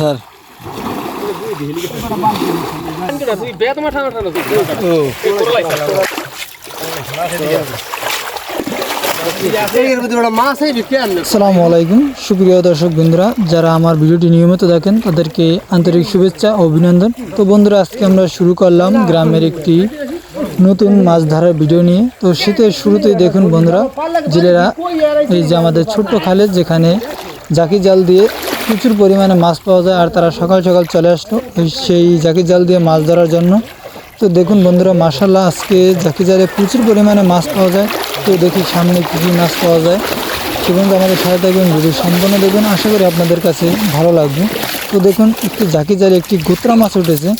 Sir. আলাইকুম। সুপ্রিয় দর্শক বন্ধুরা, যারা আমার ভিডিওটি নিয়মিত দেখেন, তাদেরকে আন্তরিক শুভেচ্ছা ও অভিনন্দন। তো বন্ধুরা, আজকে আমরা শুরু করলাম গ্রামের একটি নতুন মাছ ধরার ভিডিও নিয়ে। তো শীতের শুরুতেই দেখুন বন্ধুরা, জেলেরা এই যে আমাদের ছোট্ট খালে যেখানে জাকি জাল দিয়ে প্রচুর পরিমাণে মাছ পাওয়া যায় আর তারা সকাল সকাল চলে আসলো সেই জাকি জাল দিয়ে মাছ ধরার জন্য। তো দেখুন বন্ধুরা মাসাল্লাহ আজকে জাকি জালে প্রচুর পরিমাণে মাছ পাওয়া যায়। তো দেখি সামনে কী কী মাছ পাওয়া যায়। এবং আমাদের সাথে থাকবেন ভিডিও সম্পূর্ণ দেখবেন। আশা করি আপনাদের কাছে ভালো লাগবে। তো দেখুন, একটি জাকি জালে একটি গোত্রা মাছ উঠেছে।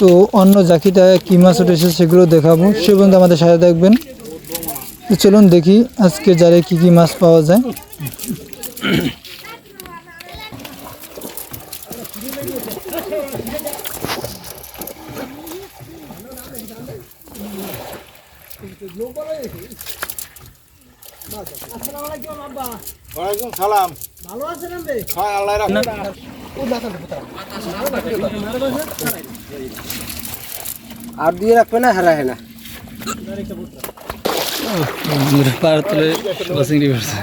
তো অন্য জাকিটা কী মাছ উঠেছে সেগুলো দেখাবো। সে পর্যন্ত আমাদের সাথে থাকবেন। তো চলুন দেখি আজকে জালে কী কী মাছ পাওয়া যায়। ওয়ালাইকুম সালাম। ভালো আছেন আপনি হ্যাঁ আল্লাহ রাখুন আর দিয়ে রাখবে না হারা না। পার তুলে চিংড়ি পড়ছে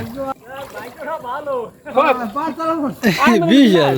বিশাল।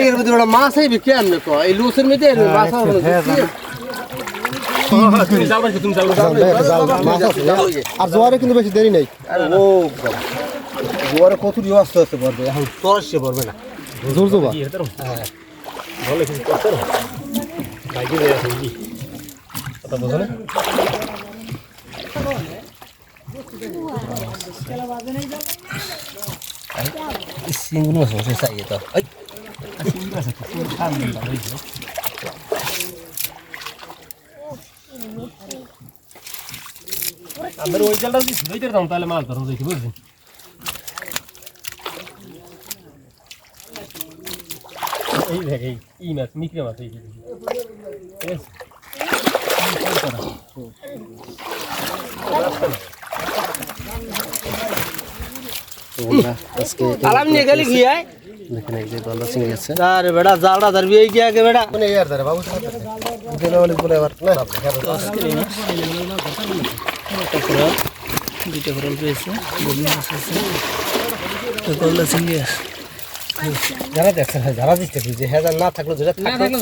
এর মধ্যে বড় মাছ আইবে কেমনে কো এই লুসের মধ্যে মাছ আর জোয়ারে কিন্তু বেশি দেরি নেই ও জোয়ারে কত দিয়ে আস্তে আস্তে পড়বে এখন তরসে পড়বে না জোর চাইয়ে তো। আমাদের ওই জালটা যদি ধুইতে দাম তাহলে মাছ ধরুন দেখি বুঝছেন এই দেখ এই ই মাছ মিকরে মাছ এই ঠিক আছে আজকে আলাম নিয়ে গেলি গিয়ে দেখেন এই যে গলদা চিংড়ি আছে আরে বেটা জালটা ধরবি এই গিয়ে আগে বেটা মানে ইয়ার ধারে বাবু দিলে অনেক বলে আবার না? দুইটা খরল পেয়েছে বগি মাছ আছে তো গলদা চিংড়ি আছে যারা দেখছেন যারা দিচ্ছে হ্যাঁ না থাকল যেটা থাকল।